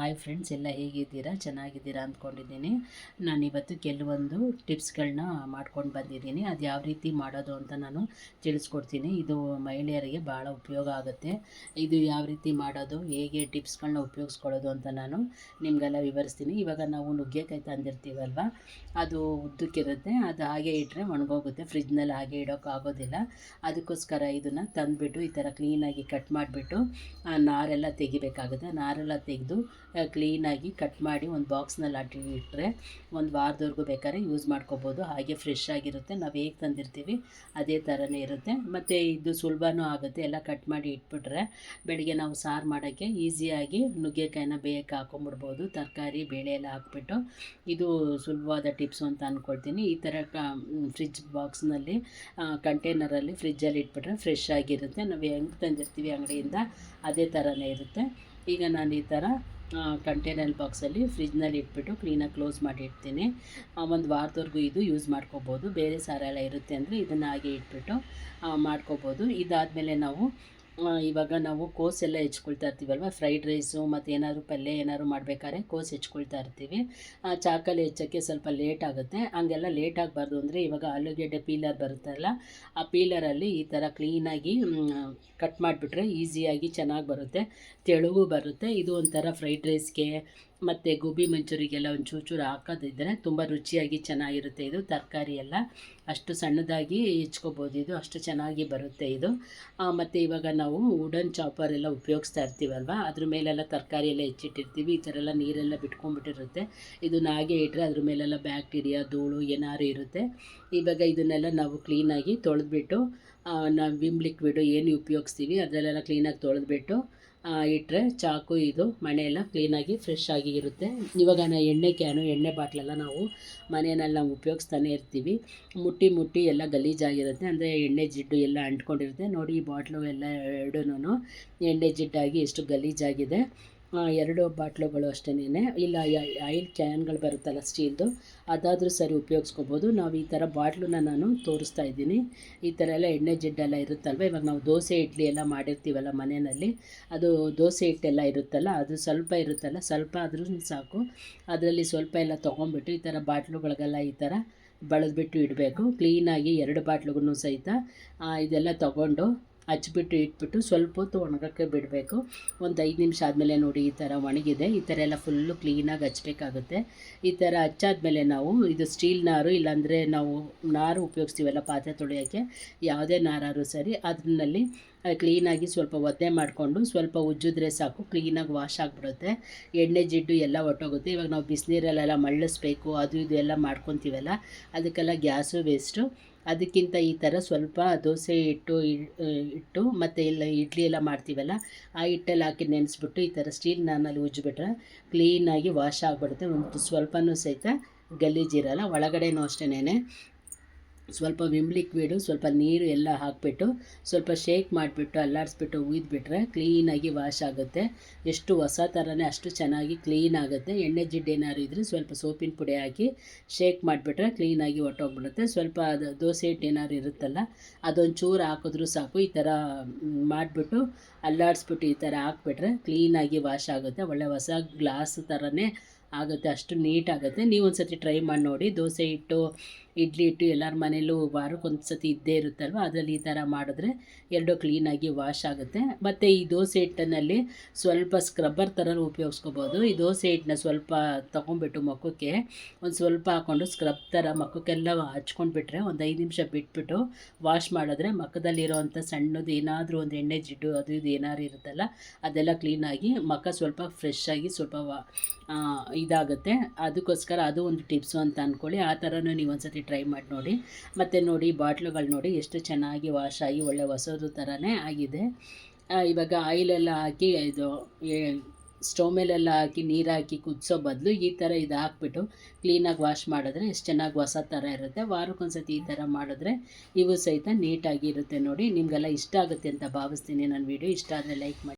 Hi friends, ಎಲ್ಲ ಹೇಗಿದ್ದೀರಾ? ಚೆನ್ನಾಗಿದ್ದೀರಾ ಅಂದ್ಕೊಂಡಿದ್ದೀನಿ. ನಾನಿವತ್ತು ಕೆಲವೊಂದು ಟಿಪ್ಸ್ಗಳನ್ನ ಮಾಡ್ಕೊಂಡು ಬಂದಿದ್ದೀನಿ. ಅದು ಯಾವ ರೀತಿ ಮಾಡೋದು ಅಂತ ನಾನು ತಿಳಿಸ್ಕೊಡ್ತೀನಿ. ಇದು ಮಹಿಳೆಯರಿಗೆ ಭಾಳ ಉಪಯೋಗ ಆಗುತ್ತೆ. ಇದು ಯಾವ ರೀತಿ ಮಾಡೋದು, ಹೇಗೆ ಟಿಪ್ಸ್ಗಳನ್ನ ಉಪಯೋಗಿಸ್ಕೊಳ್ಳೋದು ಅಂತ ನಾನು ನಿಮಗೆಲ್ಲ ವಿವರಿಸ್ತೀನಿ. ಇವಾಗ ನಾವು ನುಗ್ಗೆಕಾಯಿ ತಂದಿರ್ತೀವಲ್ವ? ಅದು ಉದ್ದಕ್ಕಿರುತ್ತೆ. ಅದು ಹಾಗೆ ಇಟ್ಟರೆ ಒಣಗೋಗುತ್ತೆ. ಫ್ರಿಜ್ನಲ್ಲಿ ಹಾಗೆ ಇಡೋಕ್ಕಾಗೋದಿಲ್ಲ ಅದಕ್ಕೋಸ್ಕರ ಇದನ್ನು ತಂದುಬಿಟ್ಟು ಈ ಥರ ಕ್ಲೀನಾಗಿ ಕಟ್ ಮಾಡಿಬಿಟ್ಟು ನಾರೆಲ್ಲ ತೆಗಿಬೇಕಾಗುತ್ತೆ. ನಾರೆಲ್ಲ ತೆಗೆದು ಕ್ಲೀನಾಗಿ ಕಟ್ ಮಾಡಿ ಒಂದು ಬಾಕ್ಸ್ನಲ್ಲಿ ಅಟ್ಟಿ ಇಟ್ಟರೆ ಒಂದು ವಾರದವರೆಗೂ ಬೇಕಾದ್ರೆ ಯೂಸ್ ಮಾಡ್ಕೋಬೋದು. ಹಾಗೆ ಫ್ರೆಶ್ ಆಗಿರುತ್ತೆ. ನಾವು ಹೇಗೆ ತಂದಿರ್ತೀವಿ ಅದೇ ಥರನೇ ಇರುತ್ತೆ. ಮತ್ತು ಇದು ಸುಲಭನೂ ಆಗುತ್ತೆ. ಎಲ್ಲ ಕಟ್ ಮಾಡಿ ಇಟ್ಬಿಟ್ರೆ ಬೆಳಿಗ್ಗೆ ನಾವು ಸಾರು ಮಾಡೋಕ್ಕೆ ಈಸಿಯಾಗಿ ನುಗ್ಗೆಕಾಯಿನ ಬೇಯಕ್ಕೆ ಹಾಕೊಂಬಿಡ್ಬೋದು. ತರಕಾರಿ, ಬೇಳೆ ಎಲ್ಲ ಹಾಕ್ಬಿಟ್ಟು ಇದು ಸುಲಭವಾದ ಟಿಪ್ಸು ಅಂತ ಅಂದ್ಕೊಳ್ತೀನಿ ಈ ಥರ ಕ ಫ್ರಿಜ್ ಬಾಕ್ಸ್ನಲ್ಲಿ ಕಂಟೈನರಲ್ಲಿ ಫ್ರಿಜ್ಜಲ್ಲಿ ಇಟ್ಬಿಟ್ರೆ ಫ್ರೆಶ್ ಆಗಿರುತ್ತೆ. ನಾವು ಹೆಂಗೆ ತಂದಿರ್ತೀವಿ ಅಂಗಡಿಯಿಂದ ಅದೇ ಥರನೇ ಇರುತ್ತೆ. ಈಗ ನಾನು ಈ ಥರ ಕಂಟೈನರ್ ಬಾಕ್ಸಲ್ಲಿ ಫ್ರಿಜ್ನಲ್ಲಿ ಇಟ್ಬಿಟ್ಟು ಕ್ಲೀನಾಗಿ ಕ್ಲೋಸ್ ಮಾಡಿ ಇಡ್ತೀನಿ. ಒಂದು ವಾರದವರೆಗೂ ಇದು ಯೂಸ್ ಮಾಡ್ಕೋಬೋದು. ಬೇರೆ ಸಾರ ಎಲ್ಲ ಇರುತ್ತೆ ಅಂದರೆ ಇದನ್ನು ಹಾಗೆ ಇಟ್ಬಿಟ್ಟು ಮಾಡ್ಕೋಬೋದು. ಇದಾದಮೇಲೆ ನಾವು ಇವಾಗ ನಾವು ಕೋಸೆಲ್ಲ ಹೆಚ್ಕೊಳ್ತಾ ಇರ್ತೀವಲ್ವ? ಫ್ರೈಡ್ ರೈಸು ಮತ್ತು ಏನಾದರೂ ಪಲ್ಯ ಏನಾದ್ರು ಮಾಡಬೇಕಾದ್ರೆ ಕೋಸು ಹೆಚ್ಕೊಳ್ತಾ ಇರ್ತೀವಿ. ಚಾಕಲ್ಲಿ ಹೆಚ್ಚೋಕ್ಕೆ ಸ್ವಲ್ಪ ಲೇಟ್ ಆಗುತ್ತೆ. ಹಂಗೆಲ್ಲ ಲೇಟ್ ಆಗಬಾರ್ದು ಅಂದರೆ ಇವಾಗ ಆಲೂಗೆಡ್ಡೆ ಪೀಲರ್ ಬರುತ್ತಲ್ಲ ಆ ಪೀಲರಲ್ಲಿ ಈ ಥರ ಕ್ಲೀನಾಗಿ ಕಟ್ ಮಾಡಿಬಿಟ್ರೆ ಈಸಿಯಾಗಿ ಚೆನ್ನಾಗಿ ಬರುತ್ತೆ. ತೆಳುವು ಬರುತ್ತೆ. ಇದು ಒಂಥರ ಫ್ರೈಡ್ ರೈಸ್ಗೆ ಮತ್ತು ಗೋಬಿ ಮಂಚೂರಿಗೆಲ್ಲ ಒಂದು ಚೂರು ಚೂರು ಹಾಕೋದಿದ್ರೆ ತುಂಬ ರುಚಿಯಾಗಿ ಚೆನ್ನಾಗಿರುತ್ತೆ ಇದು, ತರಕಾರಿ ಎಲ್ಲ. ಅಷ್ಟು ಸಣ್ಣದಾಗಿ ಹೆಚ್ಕೋಬೋದು ಇದು, ಅಷ್ಟು ಚೆನ್ನಾಗಿ ಬರುತ್ತೆ ಇದು. ಮತ್ತು ಇವಾಗ ನಾವು ವುಡನ್ ಚಾಪರ್ ಎಲ್ಲ ಉಪಯೋಗಿಸ್ತಾ ಇರ್ತೀವಲ್ವ, ಅದ್ರ ಮೇಲೆಲ್ಲ ತರಕಾರಿ ಎಲ್ಲ ಹೆಚ್ಚಿಟ್ಟಿರ್ತೀವಿ, ಈ ಥರ ಎಲ್ಲ ನೀರೆಲ್ಲ ಬಿಟ್ಕೊಂಡ್ಬಿಟ್ಟಿರುತ್ತೆ. ಇದನ್ನ ಹಾಗೆ ಇಟ್ಟರೆ ಅದ್ರ ಮೇಲೆಲ್ಲ ಬ್ಯಾಕ್ಟೀರಿಯಾ, ಧೂಳು ಏನಾದ್ರು ಇರುತ್ತೆ. ಇವಾಗ ಇದನ್ನೆಲ್ಲ ನಾವು ಕ್ಲೀನಾಗಿ ತೊಳೆದ್ಬಿಟ್ಟು ನಾವು ವಿಮ್ ಲಿಕ್ವಿಡು ಏನು ಉಪಯೋಗಿಸ್ತೀವಿ, ಅದರಲ್ಲೆಲ್ಲ ಕ್ಲೀನಾಗಿ ತೊಳೆದ್ಬಿಟ್ಟು ಇಟ್ಟರೆ ಚಾಕು ಇದು ಮನೆಯೆಲ್ಲ ಕ್ಲೀನಾಗಿ ಫ್ರೆಶ್ ಆಗಿ ಇರುತ್ತೆ. ಇವಾಗ ನಾ ಎಣ್ಣೆ ಕ್ಯಾನು ಎಣ್ಣೆ ಬಾಟ್ಲೆಲ್ಲ ನಾವು ಮನೆಯಲ್ಲಿ ನಾವು ಉಪಯೋಗಿಸ್ತಾನೆ ಇರ್ತೀವಿ. ಮುಟ್ಟಿ ಮುಟ್ಟಿ ಎಲ್ಲ ಗಲೀಜಾಗಿರುತ್ತೆ ಅಂದರೆ ಎಣ್ಣೆ ಜಿಡ್ಡು ಎಲ್ಲ ಅಂಟ್ಕೊಂಡಿರುತ್ತೆ. ನೋಡಿ ಈ ಬಾಟ್ಲು ಎಲ್ಲ ಎರಡೂ ಎಣ್ಣೆ ಜಿಡ್ಡಾಗಿ ಎಷ್ಟು ಗಲೀಜಾಗಿದೆ. ಎರಡು ಬಾಟ್ಲುಗಳು ಅಷ್ಟೇನೆ ಇಲ್ಲ ಆಯಿಲ್ ಕ್ಯಾನ್ಗಳು ಬರುತ್ತಲ್ಲ ಸ್ಟೀಲ್ದು. ಅದಾದರೂ ಸರಿ ಉಪಯೋಗಿಸ್ಕೋಬೋದು. ನಾವು ಈ ಥರ ಬಾಟ್ಲನ್ನ ನಾನು ತೋರಿಸ್ತಾ ಇದ್ದೀನಿ. ಈ ಥರ ಎಲ್ಲ ಎಣ್ಣೆ ಜಿಡ್ಡೆಲ್ಲ ಇರುತ್ತಲ್ವ? ಇವಾಗ ನಾವು ದೋಸೆ, ಇಡ್ಲಿ ಎಲ್ಲ ಮಾಡಿರ್ತೀವಲ್ಲ ಮನೆಯಲ್ಲಿ. ಅದು ದೋಸೆ, ಹಿಟ್ಟೆಲ್ಲ ಇರುತ್ತಲ್ಲ? ಅದು ಸ್ವಲ್ಪ ಇರುತ್ತಲ್ಲ? ಸ್ವಲ್ಪ ಆದರೂ ಸಾಕು. ಅದರಲ್ಲಿ ಸ್ವಲ್ಪ ಎಲ್ಲ ತೊಗೊಂಬಿಟ್ಟು ಈ ಥರ ಬಾಟ್ಲುಗಳಿಗೆಲ್ಲ ಈ ಥರ ಬಳದ್ಬಿಟ್ಟು ಇಡಬೇಕು. ಕ್ಲೀನಾಗಿ ಎರಡು ಬಾಟ್ಲುಗೂ ಸಹಿತ ಇದೆಲ್ಲ ತೊಗೊಂಡು ಹಚ್ಬಿಟ್ಟು ಇಟ್ಬಿಟ್ಟು ಸ್ವಲ್ಪ ಹೊತ್ತು ಒಣಗೋಕ್ಕೆ ಬಿಡಬೇಕು. ಒಂದು ಐದು ನಿಮಿಷ ಆದಮೇಲೆ ನೋಡಿ ಈ ಥರ ಒಣಗಿದೆ. ಈ ಥರ ಎಲ್ಲ ಫುಲ್ಲು ಕ್ಲೀನಾಗಿ ಹಚ್ಚಬೇಕಾಗುತ್ತೆ ಈ ಥರ ಹಚ್ಚಾದ್ಮೇಲೆ ನಾವು ಇದು ಸ್ಟೀಲ್ ನಾರು ಇಲ್ಲಾಂದರೆ ನಾವು ನಾರು ಉಪಯೋಗಿಸ್ತೀವಲ್ಲ ಪಾತ್ರೆ ತೊಳೆಯೋಕ್ಕೆ, ಯಾವುದೇ ನಾರಾದ್ರೂ ಸರಿ, ಅದರಲ್ಲಿ ಕ್ಲೀನಾಗಿ ಸ್ವಲ್ಪ ಒದ್ದೆ ಮಾಡಿಕೊಂಡು ಸ್ವಲ್ಪ ಉಜ್ಜಿದ್ರೆ ಸಾಕು ಕ್ಲೀನಾಗಿ ವಾಶ್ ಆಗಿಬಿಡುತ್ತೆ. ಎಣ್ಣೆ, ಜಿಡ್ಡು ಎಲ್ಲ ಒಟ್ಟೋಗುತ್ತೆ. ಇವಾಗ ನಾವು ಬಿಸಿನೀರಲ್ಲೆಲ್ಲ ಮಳ್ಳಿಸ್ಬೇಕು ಅದು ಇದು ಎಲ್ಲ ಮಾಡ್ಕೊತೀವಲ್ಲ, ಅದಕ್ಕೆಲ್ಲ ಗ್ಯಾಸು ವೇಸ್ಟು ಅದಕ್ಕಿಂತ ಈ ಥರ ಸ್ವಲ್ಪ ದೋಸೆ ಹಿಟ್ಟು ಇಟ್ಟು ಮತ್ತು ಇಲ್ಲ ಇಡ್ಲಿ ಎಲ್ಲ ಮಾಡ್ತೀವಲ್ಲ, ಆ ಹಿಟ್ಟಲ್ಲಿ ಹಾಕಿ ನೆನೆಸ್ಬಿಟ್ಟು ಈ ಥರ ಸ್ಟೀಲ್ ನಾನಲ್ಲಿ ಉಜ್ಜಿಬಿಟ್ರೆ ಕ್ಲೀನಾಗಿ ವಾಶ್ ಆಗಿಬಿಡುತ್ತೆ. ಒಂದು ಸ್ವಲ್ಪನೂ ಸಹಿತ ಗಲೀಜಿರಲ್ಲ ಒಳಗಡೆನೂ ಅಷ್ಟೇನೆ ಸ್ವಲ್ಪ ವಿಮ್ ಲಿಕ್ವಿಡು ಸ್ವಲ್ಪ ನೀರು ಎಲ್ಲ ಹಾಕಿಬಿಟ್ಟು, ಸ್ವಲ್ಪ ಶೇಕ್ ಮಾಡಿಬಿಟ್ಟು, ಅಲ್ಲಾಡಿಸ್ಬಿಟ್ಟು ಉಯ್ದುಬಿಟ್ರೆ ಕ್ಲೀನಾಗಿ ವಾಶ್ ಆಗುತ್ತೆ. ಎಷ್ಟು ಹೊಸ ಥರನೇ ಅಷ್ಟು ಚೆನ್ನಾಗಿ ಕ್ಲೀನ್ ಆಗುತ್ತೆ. ಎಣ್ಣೆ ಜಿಡ್ಡು ಏನಾದ್ರು ಇದ್ದರೆ ಸ್ವಲ್ಪ ಸೋಪಿನ ಪುಡಿ ಹಾಕಿ ಶೇಕ್ ಮಾಡಿಬಿಟ್ರೆ ಕ್ಲೀನಾಗಿ ಹೊಟ್ಟೋಗ್ಬಿಡುತ್ತೆ ಸ್ವಲ್ಪ ಅದು ದೋಸೆ ಹಿಟ್ಟು ಏನಾದ್ರು ಇರುತ್ತಲ್ಲ, ಅದೊಂದು ಚೂರು ಹಾಕಿದ್ರೂ ಸಾಕು. ಈ ಥರ ಮಾಡಿಬಿಟ್ಟು ಅಲ್ಲಾಡಿಸ್ಬಿಟ್ಟು ಈ ಥರ ಹಾಕ್ಬಿಟ್ರೆ ಕ್ಲೀನಾಗಿ ವಾಶ್ ಆಗುತ್ತೆ. ಒಳ್ಳೆ ಹೊಸ ಗ್ಲಾಸ್ ಥರನೇ ಆಗುತ್ತೆ, ಅಷ್ಟು ನೀಟಾಗುತ್ತೆ ನೀವು ಒಂದು ಸತಿ ಟ್ರೈ ಮಾಡಿ ನೋಡಿ. ದೋಸೆ ಹಿಟ್ಟು, ಇಡ್ಲಿ ಹಿಟ್ಟು ಎಲ್ಲರ ಮನೇಲೂ ವಾರಕ್ಕೊಂದು ಸತಿ ಇದ್ದೇ ಇರುತ್ತಲ್ವ? ಅದರಲ್ಲಿ ಈ ಥರ ಮಾಡಿದ್ರೆ ಎರಡೂ ಕ್ಲೀನಾಗಿ ವಾಶ್ ಆಗುತ್ತೆ. ಮತ್ತು ಈ ದೋಸೆ ಹಿಟ್ಟಿನಲ್ಲಿ ಸ್ವಲ್ಪ ಸ್ಕ್ರಬ್ಬರ್ ಥರ ಉಪಯೋಗಿಸ್ಕೋಬೋದು. ಈ ದೋಸೆ ಹಿಟ್ಟನ್ನ ಸ್ವಲ್ಪ ತೊಗೊಂಡ್ಬಿಟ್ಟು ಮಕ್ಕಕ್ಕೆ, ಒಂದು ಸ್ವಲ್ಪ ಹಾಕ್ಕೊಂಡು ಸ್ಕ್ರಬ್ ಥರ ಮುಖಕ್ಕೆಲ್ಲ ಹಚ್ಕೊಂಡ್ಬಿಟ್ರೆ ಒಂದು ಐದು ನಿಮಿಷ ಬಿಟ್ಬಿಟ್ಟು ವಾಶ್ ಮಾಡಿದ್ರೆ ಮಖದಲ್ಲಿರೋವಂಥ ಸಣ್ಣದು ಏನಾದರೂ ಒಂದು ಎಣ್ಣೆ ಜಿಡ್ಡು ಅದು ಇದು ಏನಾದ್ರು ಇರುತ್ತಲ್ಲ, ಅದೆಲ್ಲ ಕ್ಲೀನಾಗಿ ಮಕ್ಕ ಸ್ವಲ್ಪ ಫ್ರೆಶ್ ಆಗಿ ಸ್ವಲ್ಪ ಇದಾಗುತ್ತೆ. ಅದಕ್ಕೋಸ್ಕರ ಅದು ಒಂದು ಟಿಪ್ಸು ಅಂತ ಅಂದ್ಕೊಳ್ಳಿ ಆ ಥರನೂ ನೀವು ಒಂದು ಸತಿ ಟ್ರೈ ಮಾಡಿ ನೋಡಿ. ಮತ್ತು ನೋಡಿ, ಬಾಟ್ಲುಗಳು ನೋಡಿ ಎಷ್ಟು ಚೆನ್ನಾಗಿ ವಾಶ್ ಆಗಿ ಒಳ್ಳೆ ಹೊಸದು ಥರನೇ ಆಗಿದೆ. ಇವಾಗ ಆಯಿಲೆಲ್ಲ ಹಾಕಿ ಇದು ಸ್ಟವ್ ಮೇಲೆಲ್ಲ ಹಾಕಿ ನೀರು ಹಾಕಿ ಕುದಿಸೋ ಬದಲು ಈ ಥರ ಇದು ಹಾಕ್ಬಿಟ್ಟು ಕ್ಲೀನಾಗಿ ವಾಶ್ ಮಾಡಿದ್ರೆ ಎಷ್ಟು ಚೆನ್ನಾಗಿ ಹೊಸ ಥರ ಇರುತ್ತೆ. ವಾರಕ್ಕೊಂದ್ಸತಿ ಈ ಥರ ಮಾಡಿದ್ರೆ ಇವು ಸಹಿತ ನೀಟಾಗಿರುತ್ತೆ ನೋಡಿ. ನಿಮಗೆಲ್ಲ ಇಷ್ಟ ಆಗುತ್ತೆ ಅಂತ ಭಾವಿಸ್ತೀನಿ. ನನ್ನ ವೀಡಿಯೋ ಇಷ್ಟ ಆದರೆ ಲೈಕ್ ಮಾಡಿ.